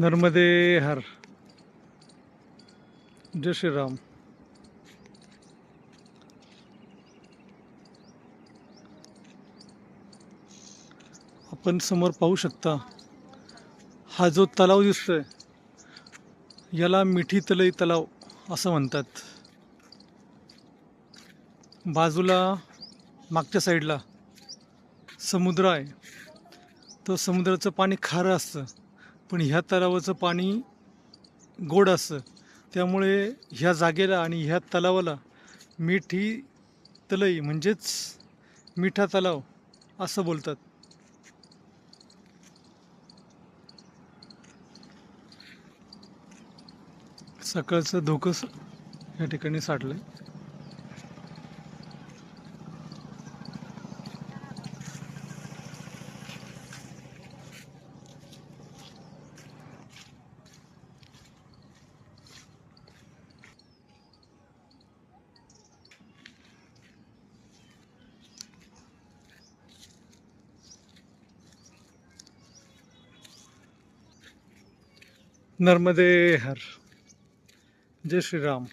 नर्मदे हर। जय श्रीराम। आपण समोर पाहू शकता हा जो तलाव दिसतोय याला मिठी तलई तलाव असं म्हणतात. बाजूला मागच्या साईडला समुद्र आहे. तो समुद्राचं पाणी खारं असतं. पण ह्या तलावाचं पाणी गोड असतं. त्यामुळे ह्या जागेला आणि ह्या तलावाला मिठी तलई म्हणजेच मिठा तलाव असं बोलतात. सकाळचं धोकं स- या ठिकाणी साठलं आहे नर्मदे हर। जय श्रीराम।